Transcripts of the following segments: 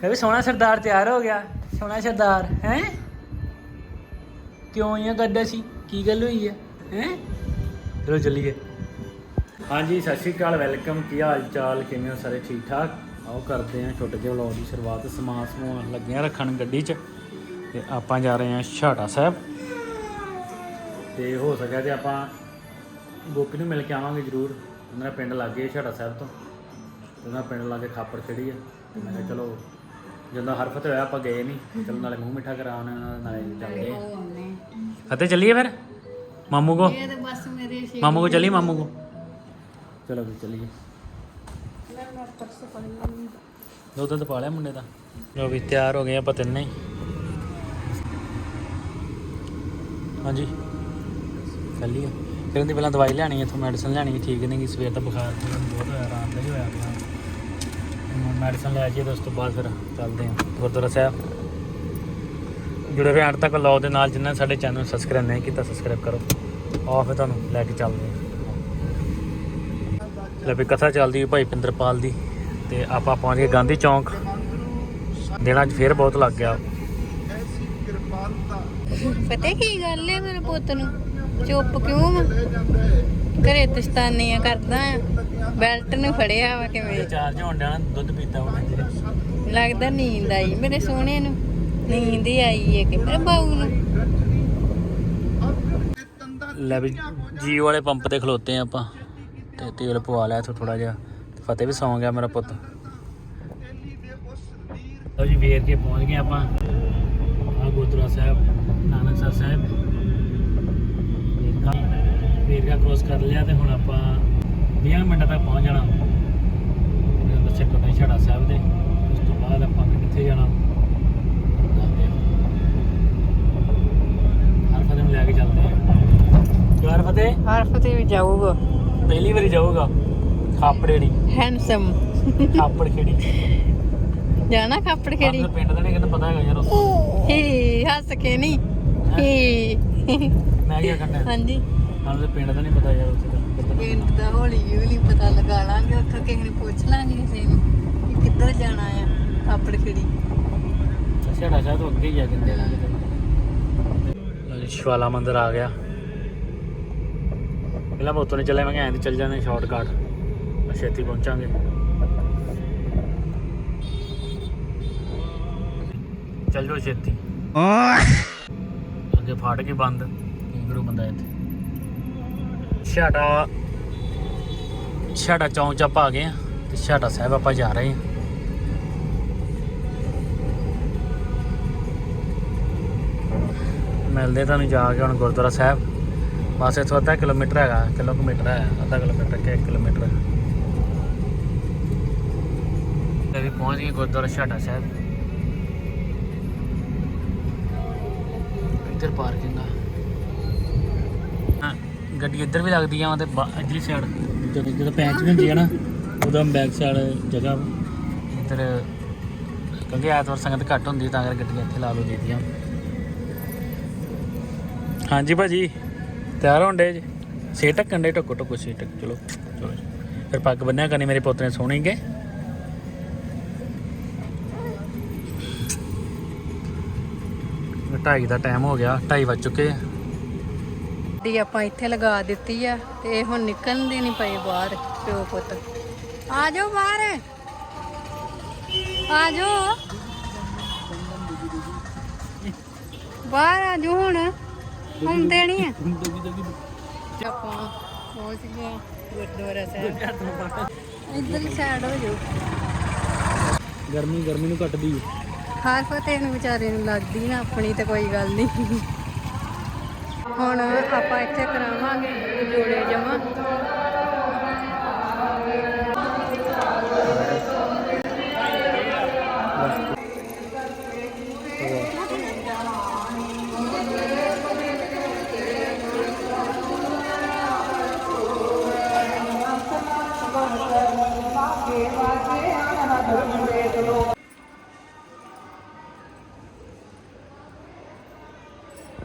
ਕਹਿੰਦੇ ਸੋਹਣਾ ਸਰਦਾਰ ਤਿਆਰ ਹੋ ਗਿਆ, ਸੋਹਣਾ ਸਰਦਾਰ, ਹੈ? ਕਿਉਂ ਇਹ ਗੱਡਾ ਸੀ ਕੀ ਗੱਲ ਹੋਈ ਹੈ ਹੈ? ਚਲੋ ਚੱਲੀਏ। ਹਾਂਜੀ, ਸਤਿ ਸ਼੍ਰੀ ਅਕਾਲ, ਵੈਲਕਮ। ਕੀ ਹਾਲ ਚਾਲ ਕਿਵੇਂ ਹੋ ਸਾਰੇ? ਠੀਕ ਠਾਕ ਆਓ ਕਰਦੇ ਹਾਂ ਛੋਟੇ ਜਿਹੇ ਵਲੌਗ ਦੀ ਸ਼ੁਰੂਆਤ। ਸਮਾਨ ਸਮੂਨ ਲੱਗਿਆ ਰੱਖਣ ਗੱਡੀ 'ਚ ਤੇ ਆਪਾਂ ਜਾ ਰਹੇ ਹਾਂ ਛਾਟਾ ਸਾਹਿਬ। ਤੇ ਹੋ ਸਕਿਆ ਤੇ ਆਪਾਂ ਗੋਪੀ ਨੂੰ ਮਿਲ ਕੇ ਆਵਾਂਗੇ ਜ਼ਰੂਰ। ਉਹਨਾਂ ਦਾ ਪਿੰਡ ਲੱਗੇ ਛਾਟਾ ਸਾਹਿਬ ਤੋਂ। ਤੇ ਉਹਨਾਂ ਦਾ ਪਿੰਡ ਲਾਗੇ ਖਾਪੜ ਖੜੀ ਆ। ਮੈਂ ਕਿਹਾ ਚਲੋ ਜਦੋਂ ਹਰਫਤ ਹੋਇਆ ਆਪਾਂ ਗਏ ਨਹੀਂ। ਚਲੋ ਨਾਲੇ ਮੂੰਹ ਮਿੱਠਾ ਕਰਾਉਣ ਨਾਲੇ ਚੱਲਦੇ ਆ ਫਤਿਹ ਚੱਲੀਏ ਫਿਰ? ਮਾਮੂ ਕੋ? ਇਹ ਤਾਂ ਬਸ ਮੇਰੇ ਛੇ ਮਾਮੂ ਕੋ ਚੱਲੀ ਮਾਮੂ ਕੋ? ਚਲੋ ਫਿਰ ਚੱਲੀਏ। ਦੋ ਦੁੱਧ ਪਾ ਲਿਆ ਮੁੰਡੇ ਦਾ। ਲੋ ਵੀ ਤਿਆਰ ਹੋ ਗਏ ਆਪਾਂ ਤਿੰਨੇ ਹੀ। ਹਾਂਜੀ। ਚੱਲੀਏ। ਫਿਰ ਉਹਦੀ ਪਹਿਲਾਂ ਦਵਾਈ ਲੈਣੀ ਹੈ ਇੱਥੋਂ ਮੈਡੀਸਨ ਲੈਣੀ ਹੈ ਠੀਕ ਨਹੀਂ ਗੀ ਸਵੇਰ ਦਾ ਬੁਖਾਰ ਬਹੁਤ ਹੋਇਆ ਆਰਾਮ ਨਹੀਂ ਹੋਇਆ ਆਪਣਾ। ਮੈਡੀਸਨ ਲੈ ਜਾਈਏ ਤੇ ਉਸ ਤੋਂ ਬਾਅਦ ਫਿਰ ਚੱਲਦੇ ਹਾਂ ਗੁਰਦੁਆਰਾ ਸਾਹਿਬ। ਜੁੜੇ ਰਹੇ ਅੰਤ ਤੱਕ ਲਓ ਦੇ ਨਾਲ ਜਿਨ੍ਹਾਂ ਸਾਡੇ ਚੈਨਲ ਨੂੰ ਸਬਸਕ੍ਰਾਈਬ ਨਹੀਂ ਕੀਤਾ ਸਬਸਕ੍ਰਾਈਬ ਕਰੋ। ਆਓ ਫਿਰ ਤੁਹਾਨੂੰ ਲੈ ਕੇ ਚੱਲਦੇ ਹਾਂ। ਲੈ ਵੀ ਕਥਾ ਚੱਲਦੀ ਹੈ ਭਾਈ ਪਿੰਦਰਪਾਲ ਦੀ ਤੇ ਆਪਾਂ ਪਹੁੰਚ ਗਏ ਗਾਂਧੀ ਚੌਂਕ। ਦਿਨਾਂ 'ਚ ਫੇਰ ਬਹੁਤ ਲੱਗ ਗਿਆ। ਪਤਾ ਕੀ ਗੱਲ ਹੈ ਮੇਰੇ ਪੁੱਤ ਨੂੰ? ਚੁੱਪ ਕਿਉਂ ਘਰੇ ਦਸਤਾਨੀਆਂ ਕਰਦਾ ਆ ਬੈਲਟ ਨੂੰ ਫੜਿਆ ਵਾ ਕਿਵੇਂ? ਚਾਰਜ ਹੋਣ ਡਿਆ ਦੁੱਧ ਪੀਤਾ ਹੁਣ ਜੀ। ਲੱਗਦਾ ਨੀਂਦ ਆਈ ਮੇਰੇ ਸੋਹਣੇ ਨੂੰ। ਨੀਂਦ ਹੀ ਆਈ ਹੈ ਕਿ ਮੇਰੇ ਬਾਊ ਨੂੰ। ਲੈ ਵੀ ਜੀਓ ਵਾਲੇ ਪੰਪ ਤੇ ਖਲੋਤੇ ਆ ਆਪਾਂ। ਤੇ ਤੇਲ ਪਵਾ ਲਿਆ ਇੱਥੋਂ ਥੋੜਾ ਜਿਹਾ। ਤੇ ਫਤਿਹ ਵੀ ਸੌਂ ਗਿਆ ਮੇਰਾ ਪੁੱਤ। ਲਓ ਜੀ ਵੇਰ ਕੇ ਪਹੁੰਚ ਗਏ ਆਪਾਂ। ਆ ਗੁਰਦੁਆਰਾ ਸਾਹਿਬ ਨਾਨਕਸਰ ਸਾਹਿਬ। ਵੇਰਕਾ ਕ੍ਰੋਸ ਕਰ ਲਿਆ ਤੇ ਹੁਣ ਆਪਾਂ 20 ਮਿੰਟਾਂ ਤੱਕ ਪਹੁੰਚ ਜਾਣਾ। ਦੱਸਿਆ ਕੋਟੇ ਛੜਾ ਸਾਹਿਬ ਦੇ। ਉਸ ਤੋਂ ਬਾਅਦ ਆਪਾਂ ਕਿੱਥੇ ਜਾਣਾ? ਹਰ ਫਤਿਹ ਨੂੰ ਲੈ ਕੇ ਚੱਲਦੇ ਹਾਂ। ਯਾਰ ਫਤਿਹ ਹਰਫ ਤੇ ਵੀ ਜਾਊਗਾ। ਪਹਿਲੀ ਵਾਰੀ ਜਾਊਗਾ। ਖਾਪੜੇੜੀ ਹੈਂਡਸਮ ਖਾਪੜ ਖੇੜੀ। ਜਾਣਾ ਖਾਪੜ ਖੇੜੀ। ਪਿੰਡ ਦਾ ਨਹੀਂ ਕਹਿੰਦਾ ਪਤਾ ਹੈਗਾ ਯਾਰ ਹੀ ਹੱਸ ਕੇ ਨਹੀਂ ਹੀ। ਮੈਂ ਕੀ ਕਰਨਾ? ਹਾਂਜੀ। ਸਾਨੂੰ ਤਾਂ ਪਿੰਡ ਦਾ ਨਹੀਂ ਪਤਾ ਯਾਰ ਉੱਥੇ ਦਾ ਕਿੱਧਰ ਨੂੰ ਪਿੰਡ ਦਾ ਹੌਲੀ ਹੌਲੀ ਪਤਾ ਲਗਾ ਲਾਂਗੇ ਉੱਥੋਂ ਕਿਸੇ ਨੂੰ ਪੁੱਛ ਲਾਂਗੇ ਕਿਸੇ ਨੂੰ ਕਿ ਕਿੱਧਰ ਜਾਣਾ ਆ ਖਾਪੜ ਖੇੜੀ ਜਾਣਾ। ਛੇੜਾ ਸ਼ਾਹ ਤੋਂ ਅੱਗੇ ਹੀ ਜਾ ਕੇ ਦੇਣਾ ਸ਼ਿਵਾਲਾ ਮੰਦਿਰ ਆ ਗਿਆ। ਪਹਿਲਾਂ ਬੋਤੋਂ ਨੇ ਚੱਲੇ ਮੈਂ ਕਿਹਾ ਐਂ ਤੇ ਚੱਲ ਜਾਂਦੇ ਸ਼ਾਰਟਕਟ। ਛੇਤੀ ਪਹੁੰਚਾਂਗੇ। ਚੱਲ ਜਾਓ ਛੇਤੀ। ਅੱਗੇ ਫਾਟਕ ਹੀ ਬੰਦ ਕੀ ਕਰੂ ਬੰਦਾ ਇੱਥੇ। ਛਾਟਾ ਛਾਟਾ ਚੌਂਕ ਚ ਆਪਾਂ ਆ ਗਏ ਆ ਤੇ ਛਾਟਾ ਸਾਹਿਬ ਆਪਾਂ ਜਾ ਰਹੇ ਹਾਂ ਮਿਲਦੇ ਤੁਹਾਨੂੰ ਜਾ ਕੇ ਹੁਣ ਗੁਰਦੁਆਰਾ ਸਾਹਿਬ। ਬਸ ਇੱਥੋਂ ਅੱਧਾ ਕਿਲੋਮੀਟਰ ਹੈਗਾ ਕਿਲੋਮੀਟਰ ਹੈ, ਅੱਧਾ ਕਿਲੋਮੀਟਰ ਕਿ 1 ਕਿਲੋਮੀਟਰ। ਤੇ ਵੀ ਪਹੁੰਚ ਗਏ ਗੁਰਦੁਆਰਾ ਛਾਟਾ ਸਾਹਿਬ। ਇੱਧਰ ਪਾਰਕਿੰਗ ਆ। ਗੱਡੀ ਇੱਧਰ ਵੀ ਲੱਗਦੀ ਆ ਤੇ ਇੱਧਰਲੀ ਸਾਈਡ ਜਦੋਂ ਜਦੋਂ ਪੈਂਚ ਹੁੰਦੀ ਆ ਨਾ ਉਦੋਂ ਬੈਕ ਸਾਈਡ ਜਗ੍ਹਾ ਇੱਧਰ ਕਿਉਂਕਿ ਐਤਵਾਰ ਸੰਗਤ ਘੱਟ ਹੁੰਦੀ ਤਾਂ ਕਰਕੇ ਗੱਡੀਆਂ ਇੱਥੇ ਲਾ ਲਓ ਜੀਦੀਆਂ ਹਾਂਜੀ ਭਾਜੀ ਤਿਆਰ ਹੋਣ ਡੇ ਜੀ? ਸੇ ਢੱਕਣ ਡੇ ਟੱਕੋ ਟੱਕੋ ਸੇ ਟੱਕ ਚਲੋ ਚਲੋ ਜੀ। ਫਿਰ ਪੱਗ ਬੰਨਿਆ ਕਰਨੀ ਮੇਰੇ ਪੁੱਤ ਨੇ ਸੋਹਣੀ ਕੇ। ਢਾਈ ਦਾ ਟਾਈਮ ਹੋ ਗਿਆ ਢਾਈ ਵੱਜ ਚੁੱਕੇ। ਆ ਦੀ ਆਪਾਂ ਇੱਥੇ ਲਗਾ ਦਿੱਤੀ ਆ ਤੇ ਇਹ ਹੁਣ ਨਿਕਲਦੇ ਨਹੀਂ ਪਏ ਬਾਹਰ ਪਿਓ ਪੁੱਤ। ਆ ਜਾਓ ਬਾਹਰ। ਆ ਜਾਓ। ਬਾਹਰ ਆ ਜਾਓ ਹੁਣ। ਹੁੰਦੇ ਨਹੀਂ ਆ। ਆਪਾਂ ਪਹੁੰਚ ਗਏ ਗੁਰਦੁਆਰਾ ਸਾਹਿਬ। ਇੱਧਰ ਸਾਈਡ ਹੋ ਜਾਓ। ਗਰਮੀ ਗਰਮੀ ਨੂੰ ਘਟਦੀ ਹਰ ਫਤਿਹ ਨੂੰ ਵਿਚਾਰੇ ਨੂੰ ਲੱਗਦੀ ਨਾ ਆਪਣੀ ਤੇ ਕੋਈ ਗੱਲ ਨਹੀਂ। ਹੁਣ ਆਪਾਂ ਇੱਥੇ ਕਰਾਵਾਂਗੇ ਜੋੜੇ ਜਮਾ।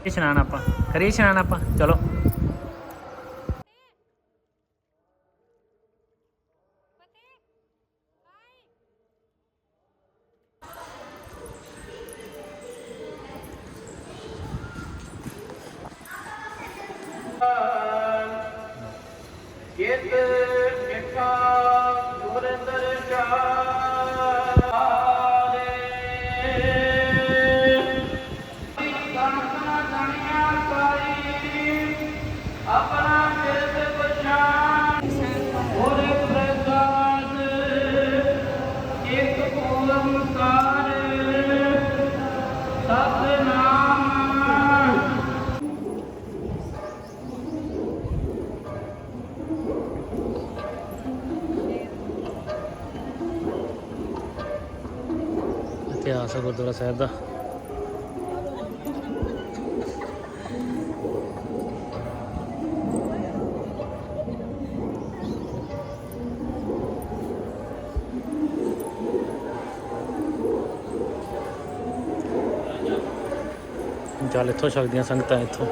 ਇਸ਼ਨਾਨ ਆਪਾਂ ਕਰੀਏ ਇਸ਼ਨਾਨ ਆਪਾਂ ਚਲੋ। ਇਤਿਹਾਸ ਹੈ ਗੁਰਦੁਆਰਾ ਸਾਹਿਬ ਦਾ। ਚੱਲ ਇੱਥੋਂ ਛਕਦੀਆਂ ਸੰਗਤਾਂ ਇੱਥੋਂ।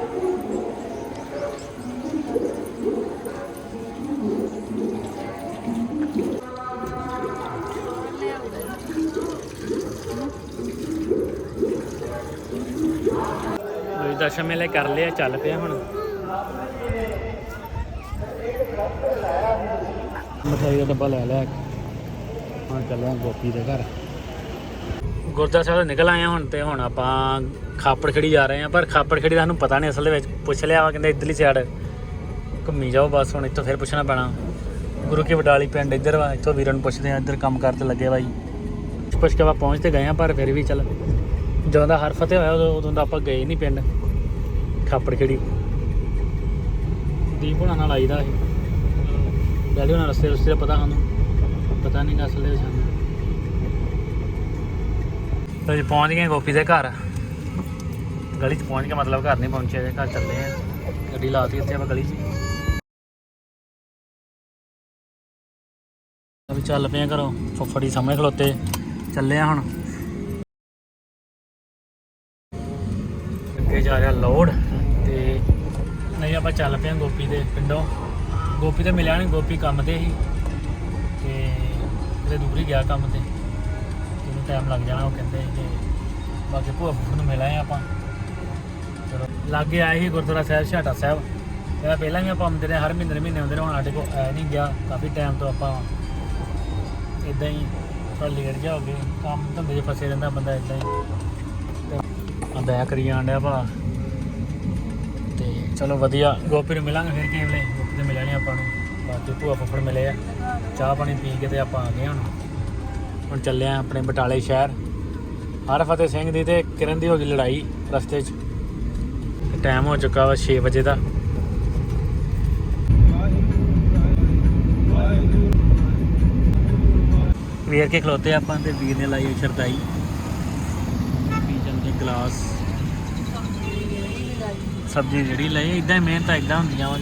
ਲੋਈ ਦਰਸ਼ਨ ਮੇਲੇ ਕਰ ਲਿਆ ਚੱਲ ਪਿਆ ਹੁਣ। ਮਠਾਈ ਦਾ ਡੱਬਾ ਲੈ ਲਿਆ ਹੁਣ ਚੱਲਿਆ ਗੋਪੀ ਦੇ ਘਰ। ਗੁਰਦੁਆਰਾ ਸਾਹਿਬ ਤੋਂ ਨਿਕਲ ਆਏ ਹਾਂ ਹੁਣ ਤੇ ਹੁਣ ਆਪਾਂ ਖਾਪੜ ਖੜੀ ਜਾ ਰਹੇ ਹਾਂ, ਪਰ ਖਾਪੜ ਖੜੀ ਦਾ ਸਾਨੂੰ ਪਤਾ ਨਹੀਂ ਅਸਲ ਦੇ ਵਿੱਚ। ਪੁੱਛ ਲਿਆ ਵਾ ਕਹਿੰਦੇ ਇੱਧਰਲੀ ਸਾਈਡ ਘੁੰਮੀ ਜਾਓ ਬਸ, ਹੁਣ ਇੱਥੋਂ ਫਿਰ ਪੁੱਛਣਾ ਪੈਣਾ। ਗੁਰੂ ਕੀ ਵਡਾਲੀ ਪਿੰਡ ਇੱਧਰ ਵਾ, ਇੱਥੋਂ ਵੀਰਾਂ ਨੂੰ ਪੁੱਛਦੇ ਆ ਇੱਧਰ ਕੰਮ ਕਰਤੇ ਲੱਗੇ ਬਾਈ। ਪੁੱਛ ਕੇ ਆਪਾਂ ਪਹੁੰਚ ਤੇ ਗਏ ਆ ਪਰ ਫਿਰ ਵੀ ਚੱਲ, ਜਦੋਂ ਦਾ ਹਰ ਫਤਿਹ ਹੋਇਆ ਉਦੋਂ ਉਦੋਂ ਦਾ ਆਪਾਂ ਗਏ ਨਹੀਂ ਪਿੰਡ। ਖਾਪੜ ਖੜੀ। ਦੀਪ ਹੁਣਾਂ ਨਾਲ ਆਈਦਾ ਸੀ। ਡੈਡੀ ਹੁਣਾਂ ਰਸਤੇ ਰਸਤੇ ਦਾ ਪਤਾ ਸਾਨੂੰ। ਪਤਾ ਨਹੀਂ ਗਾ ਅਸਲ ਦੇ ਵਿੱਚ ਸਾਨੂੰ। ਤੇ ਪਹੁੰਚ ਗਏ ਗੋਪੀ ਦੇ ਘਰ। ਗਲੀ 'ਚ ਪਹੁੰਚ ਕੇ ਮਤਲਬ ਘਰ ਨਹੀਂ ਪਹੁੰਚੇ, ਅਜੇ ਘਰ ਚੱਲੇ ਆ ਗੱਡੀ ਲਾਤੀ ਇੱਥੇ ਆਪਾਂ ਗਲੀ 'ਚ। ਅਭੀ ਚੱਲ ਪਏ ਆ ਘਰੋਂ, ਫੁੱਫੜੀ ਸਾਹਮਣੇ ਖਲੋਤੇ, ਚੱਲੇ ਆ ਹੁਣ। ਅੱਗੇ ਜਾ ਰਿਹਾ ਲੋਡ, ਤੇ ਨਹੀਂ, ਆਪਾਂ ਚੱਲ ਪਏ ਆ ਗੋਪੀ ਦੇ ਪਿੰਡੋਂ। ਗੋਪੀ ਤੇ ਮਿਲਿਆ ਨਹੀਂ ਗੋਪੀ ਕੰਮ ਤੇ ਸੀ, ਤੇ ਕਿਤੇ ਦੂਰ ਹੀ ਗਿਆ ਕੰਮ ਤੇ। ਟਾਈਮ ਲੱਗ ਜਾਣਾ, ਉਹ ਕਹਿੰਦੇ ਕਿ ਬਾਕੀ ਭੂਆ ਫੁੱਫੜ ਨੂੰ ਮਿਲ ਆਪਾਂ। ਚਲੋ, ਲਾਗੇ ਆਏ ਸੀ ਗੁਰਦੁਆਰਾ ਸਾਹਿਬ, ਛਾਟਾ ਸਾਹਿਬ। ਇਹਦਾ ਪਹਿਲਾਂ ਵੀ ਆਪਾਂ ਆਉਂਦੇ ਰਹੇ, ਹਰ ਮਹੀਨੇ ਦੇ ਮਹੀਨੇ ਆਉਂਦੇ ਰਹੇ, ਹੁਣ ਸਾਡੇ ਕੋਲ ਆਇਆ ਨਹੀਂ ਗਿਆ, ਕਾਫੀ ਟਾਈਮ ਤੋਂ ਆਪਾਂ ਇਦਾਂ ਹੀ ਥੋੜਾ ਲੇਟ ਜਾ ਹੋ ਗਏ ਕੰਮ ਧੰਦੇ 'ਚ ਫਸੇ ਰਹਿੰਦਾ ਬੰਦਾ ਇਦਾਂ ਹੀ। ਤੇ ਕਰੀ ਜਾਣ ਡਿਆ ਭਲਾ। ਤੇ ਚਲੋ ਵਧੀਆ, ਗੋਪੀ ਨੂੰ ਮਿਲਾਂਗੇ ਫਿਰ ਕਿਸੇ ਵੇਲੇ। ਗੋਪੀ ਤੇ ਮਿਲਿਆ ਨਹੀਂ ਆਪਾਂ ਨੂੰ। ਬਾਕੀ ਭੂਆ ਫੁੱਫੜ ਮਿਲੇ ਆ। ਚਾਹ ਪਾਣੀ ਪੀ ਕੇ ਤੇ ਆਪਾਂ ਆ ਗਏ ਹੁਣ। ਹੁਣ ਚੱਲੇ ਆ ਆਪਣੇ ਬਟਾਲੇ ਸ਼ਹਿਰ। ਹਰ ਫਤਿਹ ਸਿੰਘ ਦੀ ਤੇ ਕਿਰਨ ਦੀ ਹੋ ਗਈ ਲੜਾਈ ਰਸਤੇ 'ਚ। ਟਾਈਮ ਹੋ ਚੁੱਕਾ ਵਾ 6 ਵਜੇ ਦਾ। ਵੇਰ ਕੇ ਖਲੋਤੇ ਆਪਾਂ ਤੇ ਵੀਰ ਨੇ ਲਾਈ ਸ਼ਰਦਾਈ ਪੀ ਜਾਂਦੇ ਗਲਾਸ। ਸਬਜ਼ੀ ਜਿਹੜੀ ਲਈ ਇਦਾਂ ਹੀ ਮਿਹਨਤ ਇਦਾਂ ਹੁੰਦੀਆਂ ਵਾ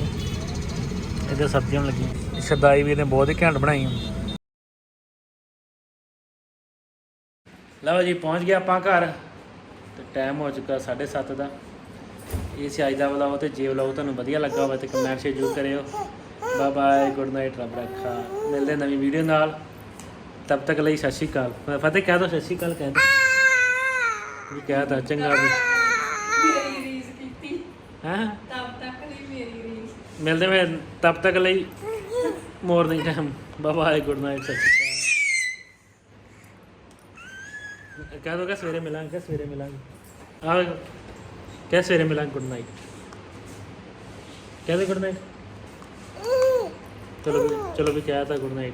ਇਹਦੇ ਸਬਜ਼ੀਆਂ ਲੱਗੀਆਂ ਸ਼ਰਦਾਈ ਵੀਰ ਨੇ ਬਹੁਤ ਹੀ ਘੈਂਟ ਬਣਾਈ ਲਓ ਜੀ ਪਹੁੰਚ ਗਏ ਆਪਾਂ ਘਰ। ਤੇ ਟਾਈਮ ਹੋ ਚੁੱਕਾ 7:30 ਦਾ। ਇਹ ਸੀ ਅੱਜ ਦਾ ਵਲੌਗ ਤੇ ਜੇ ਵਲੌਗ ਤੁਹਾਨੂੰ ਵਧੀਆ ਲੱਗਾ ਹੋਵੇ ਤੇ ਕਮੈਂਟ ਸ਼ੇਅਰ ਜ਼ਰੂਰ ਕਰਿਓ। ਬਾਏ ਬਾਏ ਗੁੱਡ ਨਾਈਟ ਰੱਬ ਰੱਖਾ। ਮਿਲਦੇ ਨਵੀਂ ਵੀਡੀਓ ਨਾਲ। ਤਬ ਤੱਕ ਲਈ ਸਤਿ ਸ਼੍ਰੀ ਅਕਾਲ। ਫਤਿਹ ਕਹਿ ਦੋ ਸਤਿ ਸ਼੍ਰੀ ਅਕਾਲ ਕਹਿ ਦੋ। ਵੀ ਕਹਿ ਤਾ ਚੰਗਾ ਵੀ। ਮੇਰੀ ਰੀਸ ਕੀਤੀ। ਹੈਂ? ਤਬ ਤੱਕ ਲਈ ਮੇਰੀ ਰੀਸ। ਮਿਲਦੇ ਮੈਂ ਤਬ ਤੱਕ ਲਈ। Morning time bye bye good night Sat Sri Akal. ਕਹਿ ਦੋ ਕਿ ਸਵੇਰੇ ਮਿਲਾਂਗੇ ਕਿ ਸਵੇਰੇ ਮਿਲਾਂਗੇ ਆ ਕਿ ਸਵੇਰੇ ਮਿਲਾਂਗੇ ਗੁੱਡ ਨਾਈਟ ਕਹਿ ਦੇ ਗੁੱਡ ਨਾਈਟ ਚਲੋ ਵੀ- ਚਲੋ ਵੀ ਕਹਿ ਤਾ ਗੁੱਡ ਨਾਈਟ